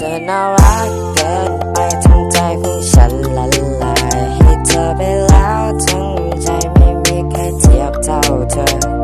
ธอน่ารักเกินไปทั้งใจของฉันละลายให้เธอไปแล้วทั้งใจไม่มีใครเทียบเท่าเธอ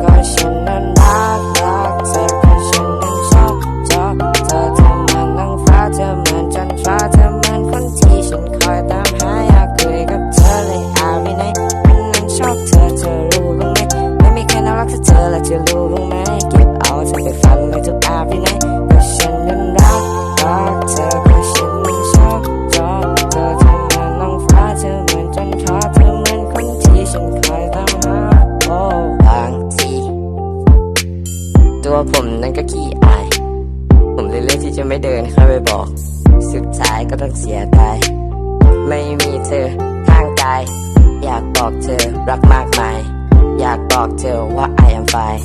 ตัวผมนั้นก็ขี้อาย ผมเลยเลือกที่จะไม่เดินเข้าไปบอก สุดท้ายก็ต้องเสียดาย ไม่มีเธอข้างกาย อยากบอกเธอรักมากมาย อยากบอกเธอว่า I am fine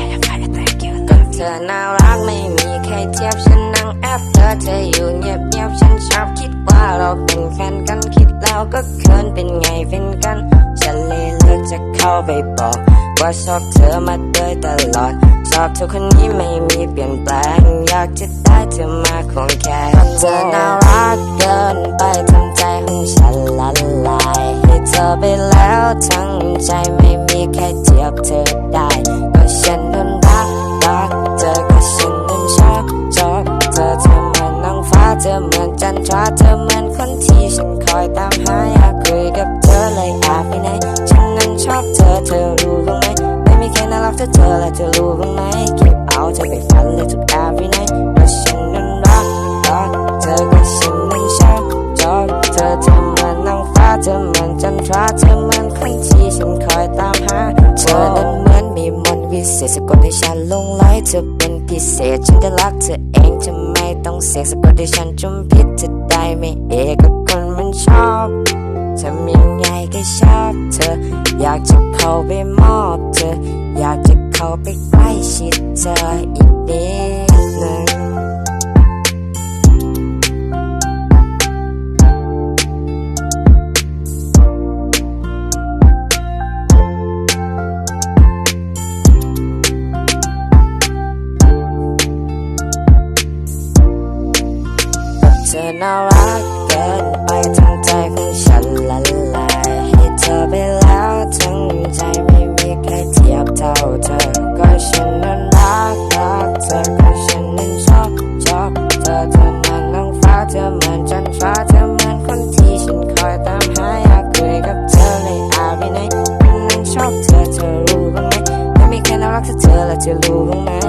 I am fine thank you กับเธอน่ารักไม่มีใครเทียบฉันนั่งแอบเธอเธออยู่เงียบเงียบๆฉันชอบคิดว่าเราเป็นแฟนกันคิดแล้วก็เขินเป็นไงเป็นกันฉันเลยเลือกจะเข้าไปบอกว่าชอบเธอมาโดยตลอด ชอบเธอคนนี้ไม่มีเปลี่ยนแปลง อยากจะได้เธอมาคงแค่เธอน่ารักเกินไปทำใจของฉันละลายให้เธอไปแล้วทั้งใจไม่มีใครเทียบเธอได้ ก็ฉันนั้นรักรักเธอก็ฉันนั้นชอบชอบเธอเธอเหมือนนางฟ้าเธอเหมือนจันทราเธอเหมือนคนที่ฉันคอยตามหาอยากคุยกับเธอเลยอาไปไหนฉันนั้นชอบเธอเธอรู้บ้าง ครน่ารักเท่าเธอและเธอรู้บ้างไหมเก็บเอาเธอไปฝันเลยทุกอาวินัยก็ฉันนั้นรักรักเธอก็ฉันนั้นชอบชอเธอเธอเหมือนนางฟ้าเธอเหมือนจันทราเธอเหมือนคนที่ฉันคอยตามหาเธอนั้นเหมือนมีมนต์วิเศษสะกดให้ฉันหลงไหลเธอเป็นพิเศษฉันจะรักเธอเองจะไม่ต้องเสียงสะกดให้ฉันจุ่มพิษจะได้ไม่เอกับคนมันชอบทำยังไงก็ชอบเธออยากจะเข้าไปมอบ ธอ อยากจะเข้าไปใกล้ชิดเธออีกนิดหนึ่งเธอน่ารักเกินไป ฉันนั้นรักรักเธอแต่ฉันนั้นชอบชอบเธอเธอเหมือนนางฟ้าเธอเหมือนจันทราเธอเหมือนคนที่ฉันคอยตามหาอยากคุยกับเธอเลยอาไปไหนฉันนั้นชอบเธอเธอรู้บ้างไหมไม่มีใครน่ารักเท่าเธอและเธอรู้บ้างไหม